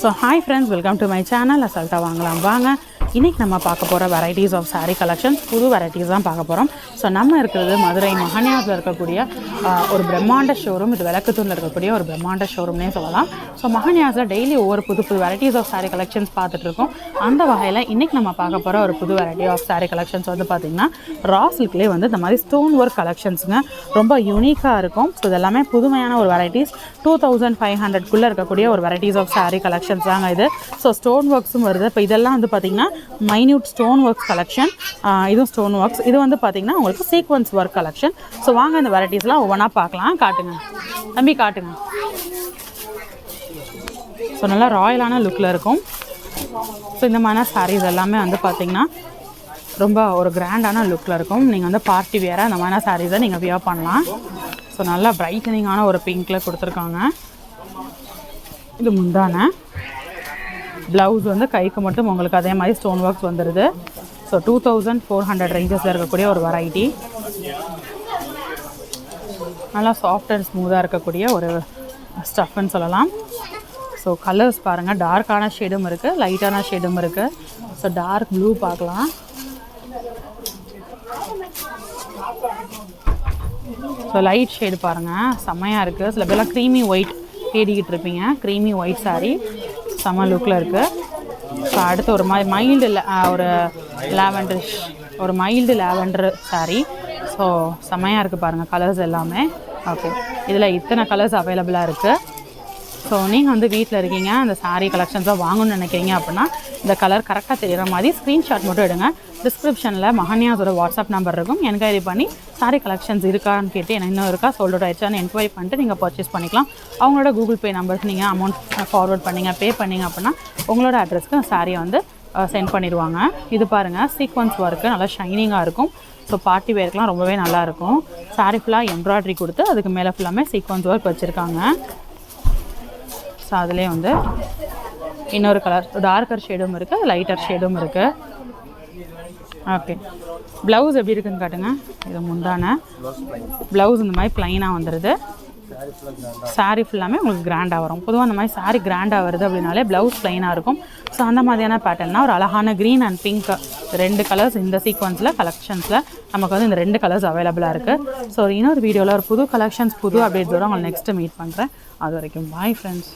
So hi friends welcome to my channel அசால்ட்டாக வாங்கலாம் வாங்க இன்றைக்கி நம்ம பார்க்க போகிற வெரைட்டிஸ் ஆஃப் சாரீ கலெக்ஷன்ஸ் புது வெரைட்டிஸ் தான் பார்க்க போகிறோம் ஸோ நம்ம இருக்கிறது மதுரை மகனியாஸில் இருக்கக்கூடிய ஒரு பிரம்மாண்ட ஷோரூம் இது விளக்குத்தூரில் இருக்கக்கூடிய ஒரு பிரம்மாண்ட ஷோரூம்னே சொல்லலாம். ஸோ மகனியாஸில் டெய்லி ஒவ்வொரு புது புது வெரைட்டிஸ் ஆஃப் சாரீ கலெக்ஷன்ஸ் பார்த்துட்ருக்கோம் அந்த வகையில் இன்றைக்கி நம்ம பார்க்க போகிற ஒரு புது வெரைட்டி ஆஃப் சாரீ கலெக்ஷன்ஸ் வந்து பார்த்திங்கன்னா ரா சில்க்லேயே வந்து இந்த மாதிரி ஸ்டோன் ஒர்க் கலெக்ஷன்ஸுங்க ரொம்ப யூனிக்காக இருக்கும். ஸோ இதெல்லாமே புதுமையான ஒரு வெரைட்டிஸ் டூ தௌசண்ட் ஃபைவ் ஹண்ட்ரட்குள்ளே இருக்கக்கூடிய ஒரு வெரைட்டிஸ் ஆஃப் சாரீ கலெக்ஷன்ஸ் தாங்க இது. ஸோ ஸ்டோன் ஒர்க்ஸும் வருது. இப்போ இதெல்லாம் வந்து பார்த்திங்கன்னா மைன்யூட் ஸ்டோன் ஒர்க்ஸ் கலெக்ஷன் இதுவும் ஸ்டோன் ஒர்க்ஸ் இது வந்து பார்த்திங்கன்னா உங்களுக்கு சீக்வன்ஸ் ஒர்க் கலெக்ஷன் ஸோ வாங்க இந்த வெரைட்டிஸ்லாம் ஒவ்வொன்றா பார்க்கலாம். காட்டுங்க. தம்பி காட்டுங்க. ஸோ நல்லா ராயலான லுக்கில் இருக்கும். ஸோ இந்த மாதிரியான சாரீஸ் எல்லாமே வந்து பார்த்திங்கன்னா ரொம்ப ஒரு கிராண்டான லுக்கில் இருக்கும். நீங்கள் வந்து பார்ட்டி வேறு அந்த மாதிரியான சாரீஸை நீங்கள் வியர் பண்ணலாம். ஸோ நல்லா பிரைட்டனிங்கான ஒரு பிங்க்கில் கொடுத்துருக்காங்க. இது முந்தான. ப்ளவுஸ் வந்து கைக்கு மட்டும் உங்களுக்கு அதே மாதிரி ஸ்டோன் ஒர்க்ஸ் வந்துடுது so two thousand four hundred ரேஞ்சஸில் இருக்கக்கூடிய ஒரு வெரைட்டி நல்லா சாஃப்ட் அண்ட் ஸ்மூத்தாக இருக்கக்கூடிய ஒரு ஸ்டஃப்னு சொல்லலாம். ஸோ கலர்ஸ் பாருங்கள் டார்க்கான ஷேடும் இருக்குது லைட்டான ஷேடும் இருக்குது ஸோ டார்க் ப்ளூ பார்க்கலாம். ஸோ லைட் ஷேடு பாருங்கள் செம்மையாக இருக்குது சில பேர்லாம் க்ரீமி ஒயிட் தேடிக்கிட்டு இருப்பீங்க. க்ரீமி ஒயிட் சாரீ செம்ம லுக்கில் இருக்குது ஸோ அடுத்து ஒரு மாதிரி மைல்டு ஒரு லாவெண்டர் ஒரு மைல்டு லாவெண்டர் சாரீ ஸோ செம்மையாக இருக்குது பாருங்கள் கலர்ஸ் எல்லாமே. ஓகே இதில் இத்தனை கலர்ஸ் அவைலபிளாக இருக்குது ஸோ நீங்கள் வந்து வீட்டில் இருக்கீங்க அந்த சாரீ கலெக்ஷன்ஸாக வாங்கணும்னு நினைக்கிறீங்க அப்படின்னா இந்த கலர் கரெக்டாக தெரிகிற மாதிரி ஸ்க்ரீன்ஷாட் மட்டும் எடுங்க. டிஸ்கிரிப்ஷனில் மகன்யாஸோட வாட்ஸ்அப் நம்பர் இருக்கும். என்கொயரி பண்ணி சாரீ கலெக்ஷன்ஸ் இருக்கான்னு கேட்டு எனக்கு இன்னும் இருக்கா? சோல்டோட் ஆயிடுச்சான்னு என்கொயரி பண்ணிட்டு நீங்கள் பர்ச்சேஸ் பண்ணிக்கலாம். அவங்களோட கூகுள் பே நம்பர்ஸ் நீங்கள் அமௌண்ட் ஃபார்வர்ட் பண்ணீங்க பே பண்ணீங்க அப்படின்னா உங்களோட அட்ரஸ்க்கு சாரியை வந்து சென்ட் பண்ணிடுவாங்க. இது பாருங்கள் சீக்வன்ஸ் ஒர்க்கு நல்லா ஷைனிங்காக இருக்கும். ஸோ பார்ட்டி வேர்க்கெலாம் ரொம்பவே நல்லாயிருக்கும் சாரி ஃபுல்லாக எம்ப்ராய்டரி கொடுத்து அதுக்கு மேலே ஃபுல்லாமே சீக்வன்ஸ் ஒர்க் வச்சுருக்காங்க. ஸோ அதுலேயே வந்து இன்னொரு கலர் டார்க்கர் ஷேடும் இருக்குது லைட்டர் ஷேடும் இருக்குது ஓகே ப்ளவுஸ் எப்படி இருக்குன்னு காட்டுங்க. இது முந்தான. ப்ளவுஸ் இந்த மாதிரி ப்ளைனாக வந்துடுது சாரீ ஃபுல்லாமே உங்களுக்கு கிராண்டாக வரும். பொதுவாக அந்த மாதிரி சாரீ கிராண்டாக வருது அப்படின்னாலே ப்ளவுஸ் ப்ளைனாக இருக்கும். ஸோ அந்த மாதிரியான பேட்டர்னா ஒரு அழகான க்ரீன் அண்ட் பிங்க் ரெண்டு கலர்ஸ் இந்த சீக்வன்ஸில் கலெக்ஷன்ஸில் நமக்கு வந்து இந்த ரெண்டு கலர்ஸ் அவைலபிளாக இருக்குது ஸோ இன்னொரு வீடியோவில் ஒரு புது கலெக்ஷன்ஸ் புது அப்டேட்ஸோட உங்களை நெக்ஸ்ட்டு மீட் பண்ணுறேன் அது வரைக்கும் பாய் ஃப்ரெண்ட்ஸ்